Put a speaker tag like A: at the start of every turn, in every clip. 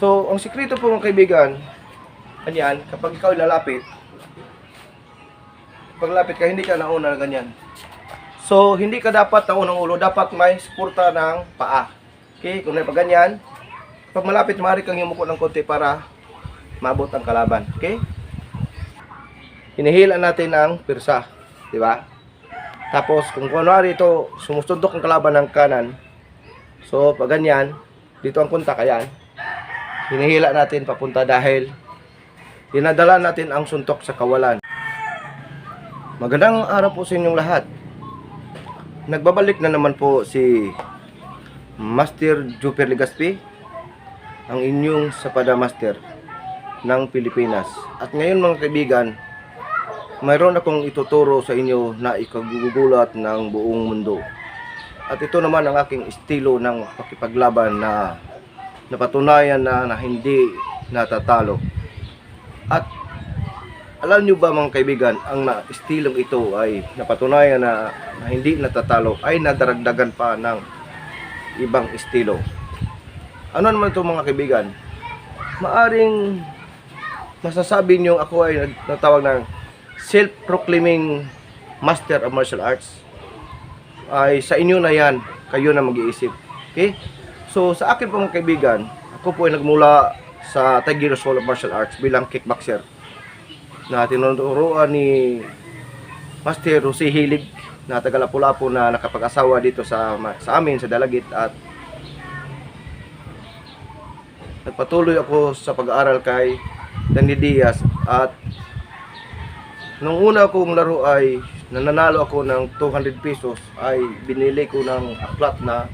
A: So, ang sikreto po mga kaibigan, ganyan, kapag ikaw lalapit, pag lapit ka, hindi ka nauna na ganyan. So, hindi ka dapat na unang ulo, dapat may suporta ng paa. Okay, kung pag ganyan, pag malapit, maaari kang yumuko ng konti para maabot ang kalaban. Okay? Hinihila natin ang pirsa. Di ba? Tapos, kung kunwari ito, sumusundok ang kalaban ng kanan, so, pag ganyan, dito ang punta, kayan, hinihila natin papunta dahil dinadala natin ang suntok sa kawalan. Magandang araw po sa inyong lahat. Nagbabalik na naman po si Master Juper Legaspi, ang inyong Sapada Master ng Pilipinas. At ngayon mga kaibigan, mayroon akong ituturo sa inyo na ikagugulat ng buong mundo. At ito naman ang aking estilo ng pakipaglaban na napatunayan na, na hindi natatalo. At alam nyo ba mga kaibigan, ang na, estilong ito ay napatunayan na, na hindi natatalo ay nadaragdagan pa ng ibang estilo. Ano naman ito mga kaibigan? Maaring masasabi nyo ako ay natawag ng self-proclaiming master of martial arts ay sa inyo na yan, kayo na mag-iisip. Okay? So sa akin po mga kaibigan, ako po ay nagmula sa Tiger School of Martial Arts bilang kickboxer na tinuturuan ni Master Jose Hilig na taga Lapu-Lapu na nakapag-asawa dito sa sa amin sa Dalagit at nagpatuloy ako sa pag-aaral kay Danny Diaz at nung una kong laro ay nananalo ako ng 200 pesos ay binili ko ng aklat na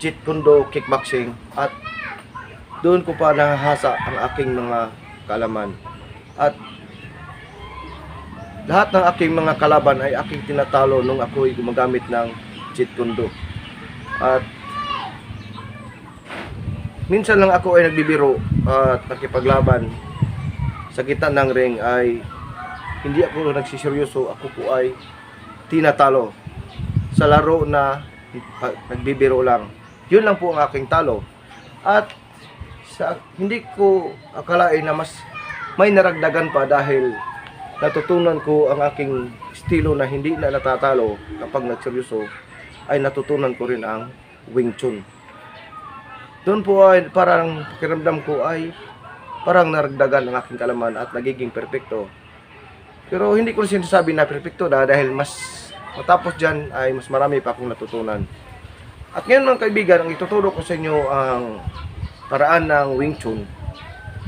A: Jeet Kune Do Kickboxing at doon ko pa nahahasa ang aking mga kalaman. At lahat ng aking mga kalaban ay aking tinatalo nung ako ay gumagamit ng Jeet Kune Do at minsan lang ako ay nagbibiro at nakipaglaban. Sa gitna ng ring ay hindi ako nagsiseryoso, ako po ay tinatalo. Sa laro na nagbibiro lang. Yun lang po ang aking talo. At sa, hindi ko akalain na mas may naragdagan pa dahil natutunan ko ang aking estilo na hindi na natatalo kapag nagseryoso ay natutunan ko rin ang Wing Chun. Doon po ay parang pakiramdam ko ay parang naragdagan ang aking kalaman at nagiging perpekto. Pero hindi ko sinasabi na perpekto na dahil mas matapos dyan ay mas marami pa akong natutunan. At ngayon mga kaibigan, ang ituturo ko sa inyo ang paraan ng Wing Chun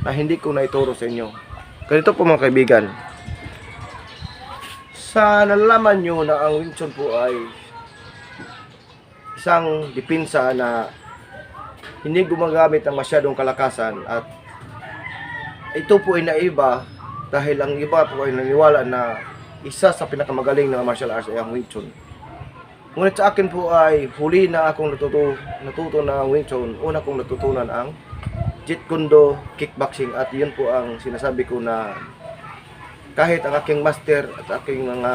A: na hindi ko naituro sa inyo. Ganito po mga kaibigan. Sa nalalaman nyo na ang Wing Chun po ay isang dipinsa na hindi gumagamit ng masyadong kalakasan at ito po ay naiba dahil ang iba po ay naniwala na isa sa pinakamagaling na martial arts ay ang Wing Chun. Ngunit sa akin po ay huli na akong natuto, natuto ng Wing Chun. Una kong natutunan ang Jeet Kune Kickboxing at yun po ang sinasabi ko na kahit ang aking master at aking mga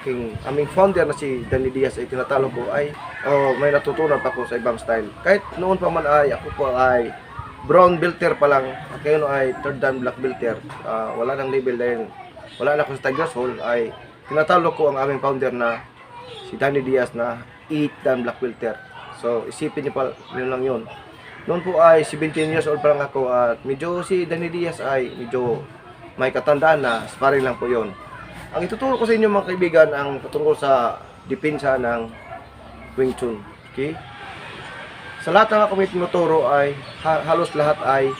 A: aking aming founder na si Danny Diaz ay tinatalo ko ay oh, may natutunan pa ko sa ibang style. Kahit noon pa man ay ako po ay brown belter pa lang, at ngayon ay third dan black belter. Ah, wala nang label dahil wala na ako sa Tigers Hall ay tinatalo ko ang aming founder na si Danny Diaz na 8 dan black belter. So isipin niyo pa yun lang yun. Noon po ay 17 years old pa lang ako at medyo si Danny Diaz ay medyo may katandaan na sparring lang po yon. Ang ituturo ko sa inyo mga kaibigan ang patungkol sa depensa ng Wing Chun. Okay? Sa lahat ng ako may tinuturo ay ha- halos lahat ay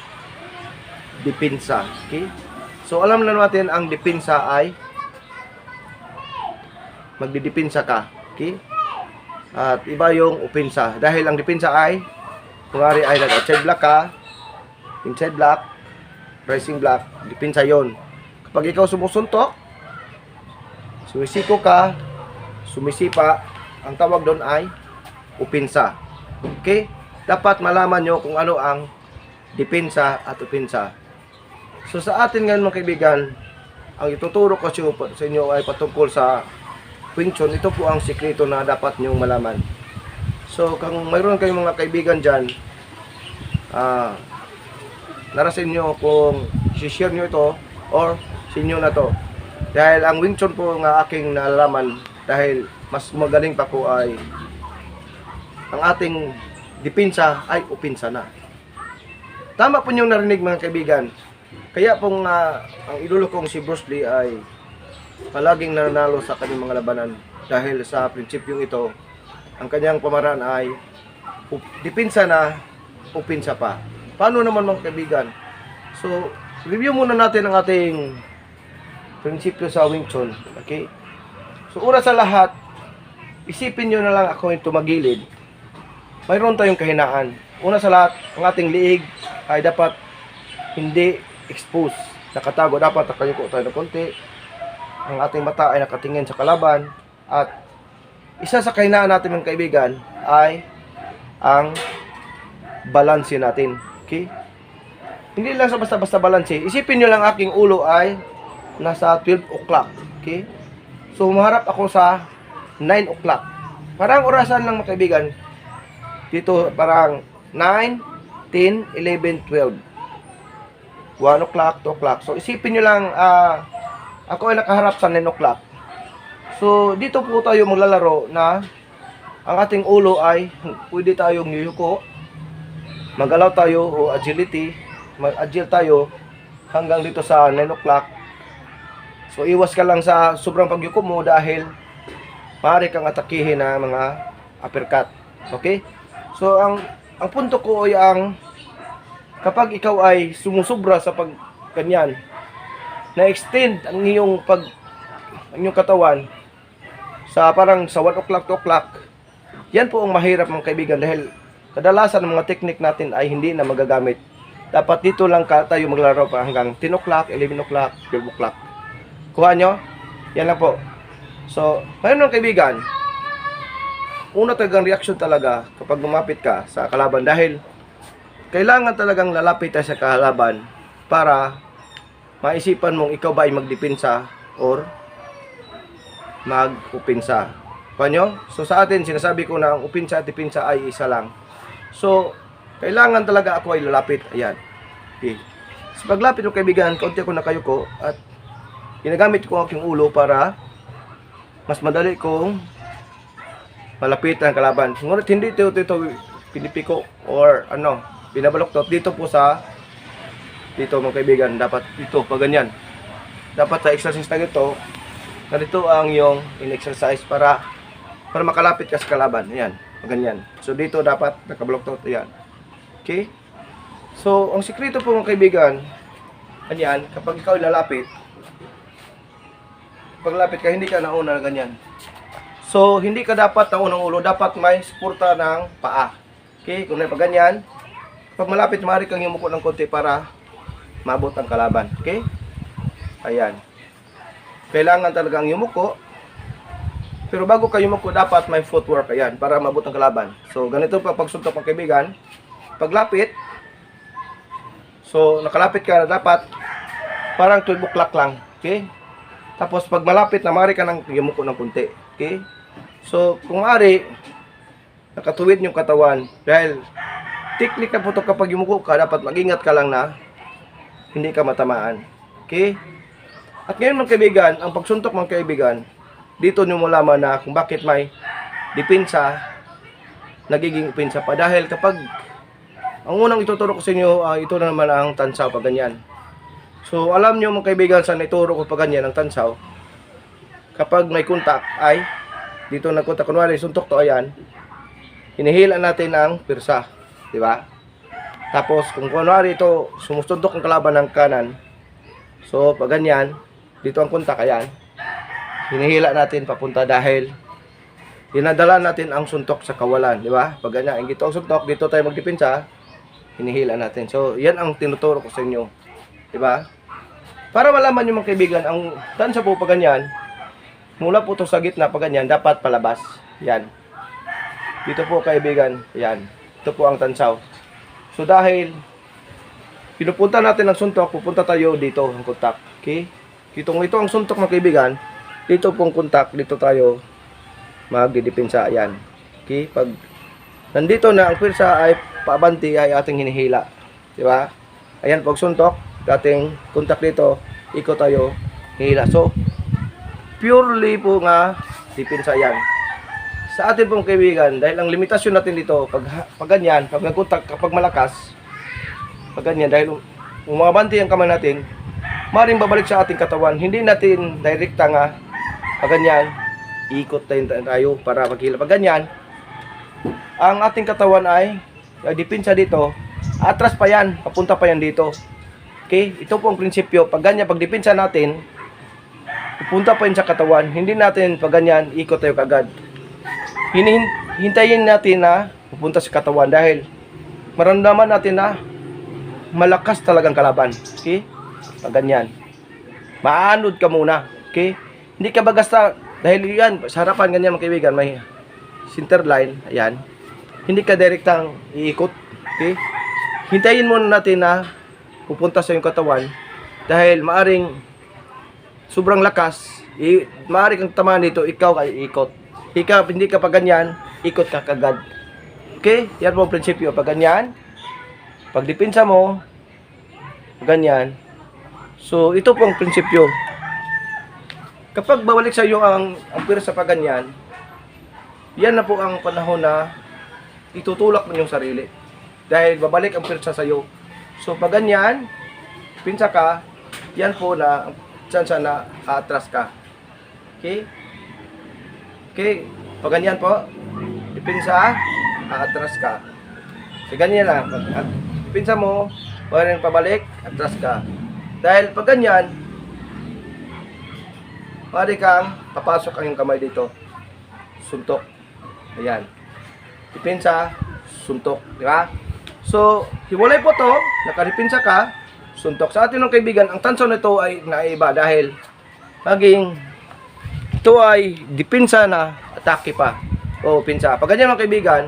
A: depensa. Okay? So alam na natin ang depensa ay magdidepensa ka. Okay? At iba yung opensa. Dahil ang depensa ay kunwari ay nag-outside block ka, inside block, pressing block, depensa yon. Kapag ikaw sumusuntok, sumisiko ka, sumisipa, ang tawag doon ay opensa. Okay? Dapat malaman nyo kung ano ang depensa at opensa. So sa atin ngayon mga kaibigan, ang ituturo ko sa inyo ay patungkol sa Wing Chun. Ito po ang sikreto na dapat nyong malaman. So kung mayroon kayong mga kaibigan dyan, ah, nara sa inyo kung share nyo ito or sa inyo na to. Dahil ang Wing Chun po nga aking nalalaman dahil mas magaling pa ko ay ang ating depensa ay upinsa na. Tama po yung narinig mga kaibigan. Kaya pong ah, ang idolo kong si Bruce Lee ay palaging nananalo sa kanyang mga labanan dahil sa prinsipyong ito ang kanyang pamaraan ay depensa na upinsa pa. Paano naman mga kaibigan? So, review muna natin ang ating prinsipyo sa Wing Chun. Okay? So, una sa lahat, isipin nyo na lang ako yung tumagilid. Mayroon tayong kahinaan. Una sa lahat, ang ating liig ay dapat hindi expose. Nakatago dapat nakayuko tayo ng konti. Ang ating mata ay nakatingin sa kalaban. At isa sa kahinaan natin mga kaibigan ay ang balanse natin. Okay? Hindi lang sa basta-basta balanse. Isipin nyo lang aking ulo ay nasa 12 o'clock. Okay? So, humarap ako sa 9 o'clock. Parang orasan lang mga kaibigan. Dito parang 9, 10, 11, 12. 1 o'clock, 2 o'clock. So, isipin nyo lang, ah, ako ay nakaharap sa 9 o'clock. So, dito po tayo maglalaro na ang ating ulo ay pwede tayong yuyuko, magalaw tayo o agility, mag-agile tayo hanggang dito sa 9 o'clock. So, iwas ka lang sa sobrang pagyuko mo dahil maaari kang atakihin na mga uppercut. Okay? So, ang ang punto ko ay ang kapag ikaw ay sumusubra sa pag ganyan, na-extend ang iyong pag ang iyong katawan sa parang sa 1 o'clock, 2 o'clock, yan po ang mahirap mga kaibigan dahil kadalasan ng mga technique natin ay hindi na magagamit. Dapat dito lang ka, tayo maglaro pa hanggang 10 o'clock, 11 o'clock, 12 o'clock. Kuha nyo? Yan lang po. So, ngayon mga kaibigan, una talagang reaction talaga kapag lumapit ka sa kalaban dahil kailangan talagang lalapit tayo sa kalaban para maisipan mong ikaw ba ay magdepensa or mag-upinsa. Panyo? So sa atin, sinasabi ko na ang upinsa at dipinsa ay isa lang. So, kailangan talaga ako ay lalapit. Ayan. Okay. Sa paglapit ng kaibigan, kaunti ako nakayuko at ginagamit ko ang aking ulo para mas madali kong malapit ang kalaban. Ngunit hindi ito, ito, ito pinipiko or ano, binabaloktot dito po sa dito mga kaibigan, dapat dito pa ganyan. Dapat sa exercise na ito, ganito ang yung in-exercise para para makalapit ka sa kalaban. Ayan, ganyan. So dito dapat nakabaloktot, ayan. Okay? So, ang sikreto po mga kaibigan, ganyan, kapag ikaw lalapit, paglapit ka, hindi ka nauna na ganyan. So, hindi ka dapat na unang ulo, dapat may suporta ng paa. Okay, kung may pa ganyan, pag malapit, maaari kang yumuko ng konti para maabot ang kalaban. Okay? Ayan. Kailangan talagang yumuko. Pero bago ka yumuko, dapat may footwork. Ayan, para maabot ang kalaban. So, ganito pa pagsuntok ng kaibigan. Paglapit, so, nakalapit ka na dapat parang 12 o'clock lang. Okay? Tapos, pag malapit na, maaari ka nang yumuko ng konti. Okay? So, kung maaari, nakatuwid yung katawan. Dahil, technique na po ito kapag yumuko ka, dapat mag-ingat ka lang na hindi ka matamaan. Okay? At ngayon mga kaibigan, ang pagsuntok mga kaibigan, dito nyo malaman na kung bakit may depensa, nagiging depensa pa. Dahil kapag ang unang ituturo ko sa inyo, ah, ito na naman ang tansaw pag ganyan. So alam nyo mga kaibigan, sa ituro ko pag ganyan ang tansaw, kapag may kontak ay, dito na kontak, kunwari suntok to, ayan, hinihila natin ang pirsa. Di ba? Tapos, kung kunwari ito, sumusuntok ang kalaban ng kanan, so, pag ganyan, dito ang kontak, ayan, hinihila natin papunta dahil dinadala natin ang suntok sa kawalan, di ba? Pag ganyan, gito ang suntok, dito tayo magdipinsa, hinihila natin. So, yan ang tinuturo ko sa inyo, di ba? Para malaman nyo mga kaibigan, ang tansa po pag ganyan, mula po to sa gitna pag ganyan, dapat palabas. Yan. Dito po kaibigan, yan. Ito po ang tansaw. So dahil pinupunta natin ang suntok, pupunta tayo dito ang kontak. Okay? Kitong ito ang suntok mga kaibigan, dito pong kontak, dito tayo magdidepensa. Ayan. Okay? Pag nandito na ang pwersa ay paabanti ay ating hinihila. Di ba? Ayan, pag suntok, dating contact dito, ikot tayo, hila. So, purely po nga, depensa yan. Sa atin pong kaibigan, dahil ang limitasyon natin dito, pag, pag ganyan, pag nagkontak, kapag malakas, pag ganyan, dahil umabanti ang kamay natin, maring babalik sa ating katawan. Hindi natin direkta nga, pag ganyan, ikot tayo, para maghila. Pag ganyan, ang ating katawan ay, ay dito, atras pa yan, papunta pa yan dito. Okay? Ito po ang prinsipyo. Pag ganyan, pag depensa natin, pupunta pa yun sa katawan. Hindi natin pag ganyan, ikot tayo kagad. Hintayin natin na pupunta sa katawan dahil maramdaman natin na malakas talagang kalaban. Okay? Pag ganyan. Maanod ka muna. Okay? Hindi ka bagasta dahil yan, sa harapan ganyan mga kaibigan, may center line, ayan. Hindi ka direktang iikot. Okay? Hintayin muna natin na pupunta sa iyong katawan dahil maaring sobrang lakas, i, maaari kang tamaan dito, ikaw ay ikot. Ikaw, hindi ka pa ganyan, ikot ka kagad. Okay? Yan po ang prinsipyo. Pag ganyan, pag depensa mo, ganyan. So, ito po ang prinsipyo. Kapag babalik sa iyo ang, ang pira sa paganyan, yan na po ang panahon na itutulak mo yung sarili. Dahil babalik ang pirsa sa iyo. So, pag ganyan, pinsa ka, yan po na, chance na atras ka. Okay? Okay, pag ganyan po, ipinsa, atras ka. So, ganyan lang. Pag at, pinsa mo, pag pabalik, atras ka. Dahil pag ganyan, pwede kang papasok ang iyong kamay dito. Suntok. Ayan. Ipinsa, suntok. Di ba? So, hiwalay po to, nakaripinsa ka, suntok. Sa atin ng kaibigan, ang tanso nito ay naiba dahil maging ito ay dipinsa na atake pa. O pinsa. Pag ganyan mga kaibigan,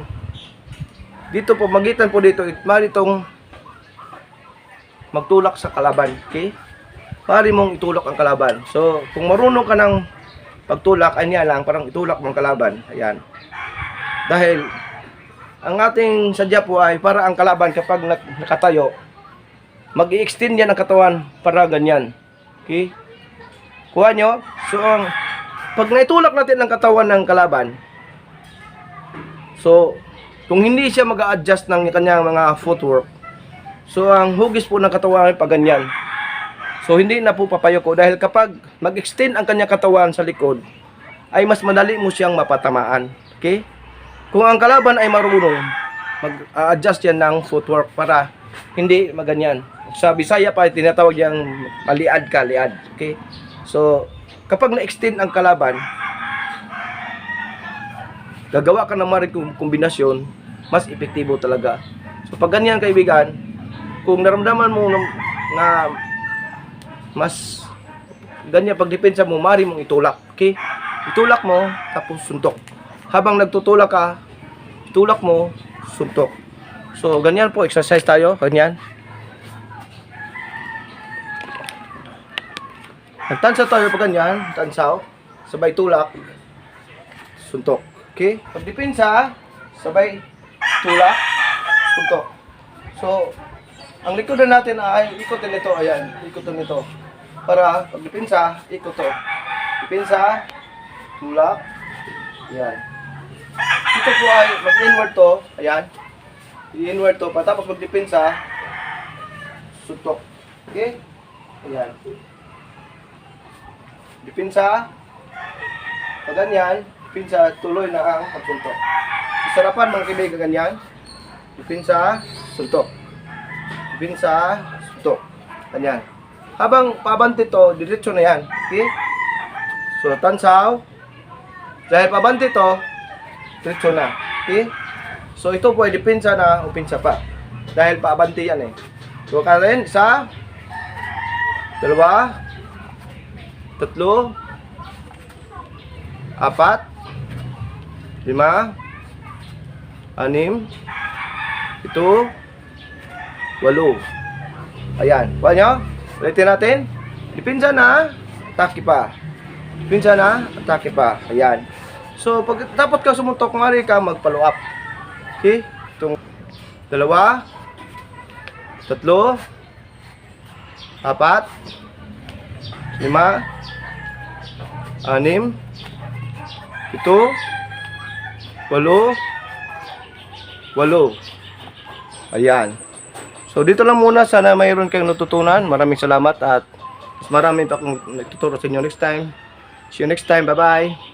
A: dito po, magitan po dito, mali itong magtulak sa kalaban. Okay? Pari mong itulak ang kalaban. So, kung marunong ka ng pagtulak, anya lang, parang itulak mong kalaban. Ayan. Dahil, ang ating sadya po ay para ang kalaban kapag nak- nakatayo, mag extend yan ang katawan para ganyan. Okay? Kuha nyo? So, ang, pag naitulak natin ang katawan ng kalaban, so, kung hindi siya mag adjust ng kanyang mga footwork, so, ang hugis po ng katawan ay pag ganyan. So, hindi na po papayoko dahil kapag mag-extend ang kanyang katawan sa likod, ay mas madali mo siyang mapatamaan. Okay? Kung ang kalaban ay marunong, mag-adjust yan ng footwork para hindi maganyan. Sa Bisaya pa, tinatawag yung maliad ka, liad. Okay? So, kapag na-extend ang kalaban, gagawa ka ng kum- kombinasyon, mas epektibo talaga. So, pag ganyan kaibigan, kung naramdaman mo na, na mas ganyan pag depensa mo, mari mong itulak. Okay? Itulak mo, tapos suntok. Habang nagtutulak ka, itulak mo, suntok. So, ganyan po, exercise tayo, ganyan. Nagtansaw tayo pag ganyan, tansaw, sabay tulak, suntok. Okay? Pag depensa, sabay tulak, suntok. So, ang likodan natin ay ikotin nito, ayan, ikotin nito. Para pag depensa, ikot to. Depensa, tulak, ayan. Ito po ay mag-inward to, ayan. I-inward to, patapos mag-depensa, suntok. Okay? Ayan. Depensa, pag ganyan, depensa, tuloy na ang pagsuntok. Sa sarapan, mga kaibigan, ganyan. Depensa, suntok. Depensa, suntok. Ganyan. Habang pabante to, diretso na yan. Okay? So, tansaw. Dahil pabante to, diretso na. Okay? So, ito po ay depensa na upinsa pa. Dahil pabante yan eh. So, kaya isa, dalawa, tatlo, apat, lima, anim, ito, walo. Ayan. Kuha nyo? Ulitin natin. Dipinsa na, atake pa. Dipinsa na, atake pa. Ayan. So, pag dapat ka sumuntok, mari ka mag-follow up. Okay? Itong dalawa, tatlo, apat, lima, anim, ito, walo, walo. Ayan. So dito lang muna sana mayroon kayong natutunan. Maraming salamat at mas marami pa akong nagtuturo sa inyo next time. See you next time. Bye-bye.